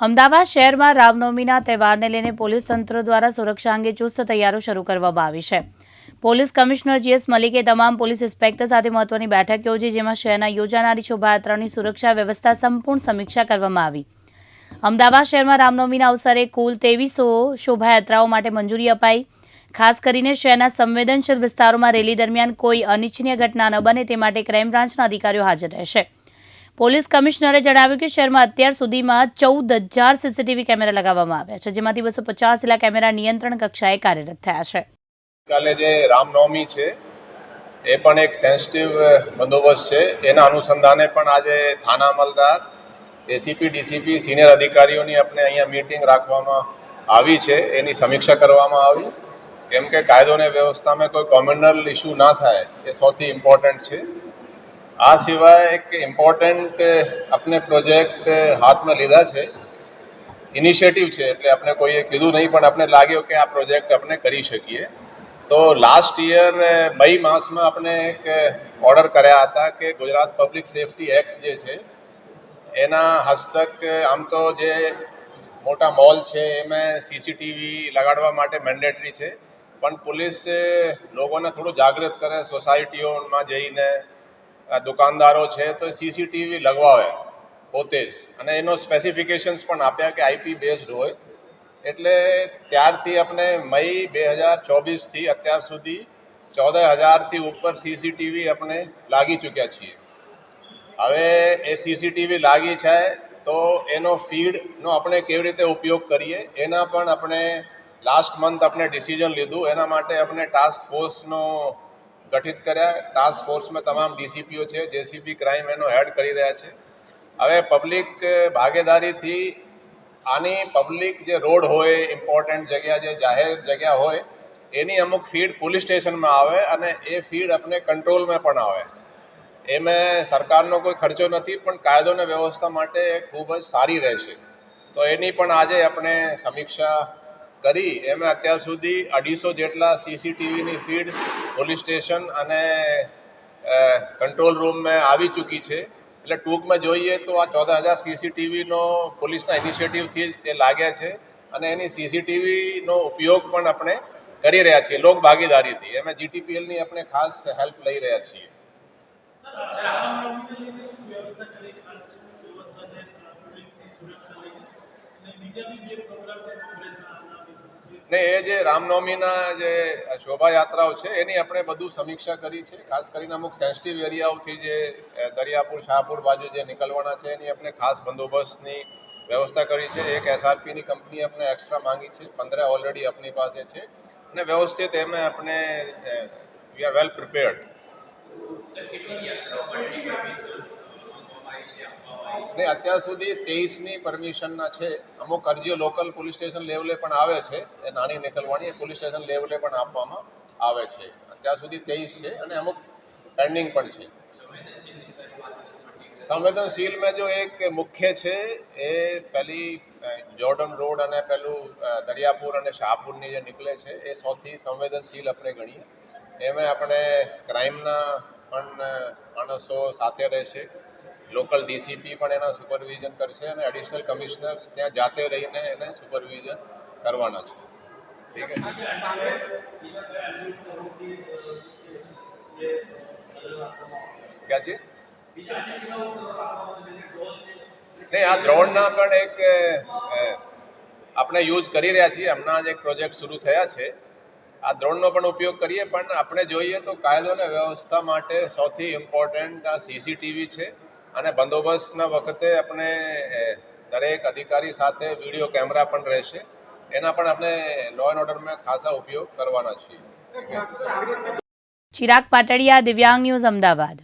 અમદાવાદ શહેરમાં રામનવમીના તહેવારને લઈને પોલીસ તંત્ર દ્વારા સુરક્ષા અંગે ચુસ્ત તૈયારીઓ શરૂ કરવામાં આવી છે. પોલીસ કમિશનર જીએસ મલિકે તમામ પોલીસ ઇન્સ્પેક્ટર સાથે મહત્વની બેઠક યોજી, જેમાં શહેરના યોજાનારી શોભાયાત્રાની સુરક્ષા વ્યવસ્થા સંપૂર્ણ સમીક્ષા કરવામાં આવી. અમદાવાદ શહેરમાં રામનવમીના અવસરે કુલ ત્રેવીસો શોભાયાત્રાઓ માટે મંજૂરી અપાઈ. ખાસ કરીને શહેરના સંવેદનશીલ વિસ્તારોમાં રેલી દરમિયાન કોઈ અનિચ્છનીય ઘટના ન બને તે માટે ક્રાઇમ બ્રાન્ચના અધિકારીઓ હાજર રહેશે. પોલીસ કમિશનરે જણાવ્યું કે શહેરમાં અત્યાર સુધીમાં ચૌદ હજાર સીસીટીવી કેમેરા લગાવવામાં આવ્યા છે, જેમાંથી બસો પચાસ જેટલા કેમેરા નિયંત્રણ કક્ષાએ કાર્યરત થયા છે. કાલે જે રામનવમી છે, એ પણ એક સેન્સિટિવ બંદોબસ્ત છે. એના અનુસંધાને પણ આજે થાના અમલદાર એસીપી ડીસીપી સિનિયર અધિકારીઓની આપણે અહીંયા મીટિંગ રાખવામાં આવી છે. એની સમીક્ષા કરવામાં આવી. કેમ કે કાયદો અને વ્યવસ્થામાં કોઈ કોમ્યુનલ ઇસ્યુ ના થાય, એ સૌથી ઇમ્પોર્ટન્ટ છે. આ સિવાય એક ઇમ્પોર્ટન્ટ આપણે પ્રોજેક્ટ હાથમાં લીધા છે. ઇનિશિયેટિવ છે એટલે આપણે કોઈએ કીધું નહીં, પણ આપણે લાગ્યું કે આ પ્રોજેક્ટ આપણે કરી શકીએ. તો લાસ્ટ યર મઈ માસમાં આપણે એક ઓર્ડર કર્યા હતા કે ગુજરાત પબ્લિક સેફટી એક્ટ જે છે, એના હસ્તક આમ તો જે મોટા મોલ છે, એમાં સીસીટીવી લગાડવા માટે મેન્ડેટરી છે. પણ પોલીસ લોકોને થોડું જાગૃત કરે સોસાયટીઓમાં જઈને દુકાનદારો છે તો સીસીટીવી લગવાવે પોતે જ. અને એનો સ્પેસિફિકેશન્સ પણ આપ્યા કે આઈપી બેઝડ હોય. એટલે ત્યારથી આપણે મઈ બે હજાર ચોવીસથી અત્યાર સુધી ચૌદ હજારથી ઉપર સીસીટીવી આપણે લાગી ચૂક્યા છીએ. હવે એ સીસીટીવી લાગી છે તો એનો ફીડનો આપણે કેવી રીતે ઉપયોગ કરીએ, એના પણ આપણે લાસ્ટ મંથ આપણે ડિસિઝન લીધું. એના માટે આપણે ટાસ્ક ફોર્સનો ગઠિત કર્યા. ટાસ્ક ફોર્સમાં તમામ ડીસીપીઓ છે જેસીપી ક્રાઇમ એનો હેડ કરી રહ્યા છે. હવે પબ્લિક ભાગીદારીથી આની પબ્લિક જે રોડ હોય ઇમ્પોર્ટન્ટ જગ્યા જે જાહેર જગ્યા હોય, એની અમુક ફીડ પોલીસ સ્ટેશનમાં આવે અને એ ફીડ આપણે કંટ્રોલમાં પણ આવે. એમાં સરકારનો કોઈ ખર્ચો નથી, પણ કાયદો અને વ્યવસ્થા માટે ખૂબ જ સારી રહેશે. તો એની પણ આજે આપણે સમીક્ષા કરી એમાં અત્યાર સુધી અઢીસો જેટલા સીસીટીવીની ફીડ પોલીસ સ્ટેશન અને કંટ્રોલ રૂમમાં આવી ચૂકી છે. એટલે ટૂંકમાં જોઈએ તો આ ચૌદ હજાર સીસીટીવીનો પોલીસના ઇનિશિયેટિવથી જ એ લાગ્યા છે અને એની સીસીટીવીનો ઉપયોગ પણ આપણે કરી રહ્યા છીએ, લોક ભાગીદારીથી. એમાં જીટીપીએલની આપણે ખાસ હેલ્પ લઈ રહ્યા છીએ. ને એ જે રામનવમીના જે શોભાયાત્રાઓ છે, એની આપણે બધું સમીક્ષા કરી છે. ખાસ કરીને અમુક સેન્સિટિવ એરિયાઓથી જે દરિયાપુર, શાહપુર બાજુ જે નીકળવાના છે, એની આપણે ખાસ બંદોબસ્તની વ્યવસ્થા કરી છે. એક એસઆરપીની કંપની આપણે એક્સ્ટ્રા માંગી છે. પંદર ઓલરેડી આપણી પાસે છે. અને વ્યવસ્થિત એમાં આપણે વી આર વેલ પ્રિપેર્ડ ને અત્યાર સુધી તેઈસની પરમિશનના છે. અમુક અરજીઓ લોકલ પોલીસ સ્ટેશન લેવલે પણ આવે છે. એ નાની નીકળવાની એ પોલીસ સ્ટેશન લેવલે પણ આપવામાં આવે છે. અત્યાર સુધી તેઈસ છે અને અમુક પેન્ડિંગ પણ છે. સંવેદનશીલમાં જો એક મુખ્ય છે, એ પહેલી જોર્ડન રોડ અને પેલું દરિયાપુર અને શાહપુરની જે નીકળે છે, એ સૌથી સંવેદનશીલ આપણે ગણીએ. એમાં આપણે ક્રાઇમના પણ માણસો સાથે રહેશે લોકલ ડીસીપી પણ એના સુપરવિઝન કરશે અને એડિશનલ કમિશનર ત્યાં જાતે રહીને એને સુપરવિઝન કરવાના છે. ક્યાં છે? નહીં, આ દ્રોણના પણ એક આપણે યુઝ કરી રહ્યા છીએ. હમણાં જ એક પ્રોજેક્ટ શરૂ થયા છે. આ દ્રોણનો પણ ઉપયોગ કરીએ, પણ આપણે જોઈએ તો કાયદો અને વ્યવસ્થા માટે સૌથી ઇમ્પોર્ટન્ટ આ સીસીટીવી છે. અને બંદોબસ્તના વખતે આપણે દરેક અધિકારી સાથે વીડિયો કેમેરા પણ રહેશે. એના પણ આપણે લો એન્ડ ઓર્ડરમાં ખાસા ઉપયોગ કરવાના છીએ. ચિરાગ પાટડિયા દિવ્યાંગ ન્યૂઝ અમદાવાદ.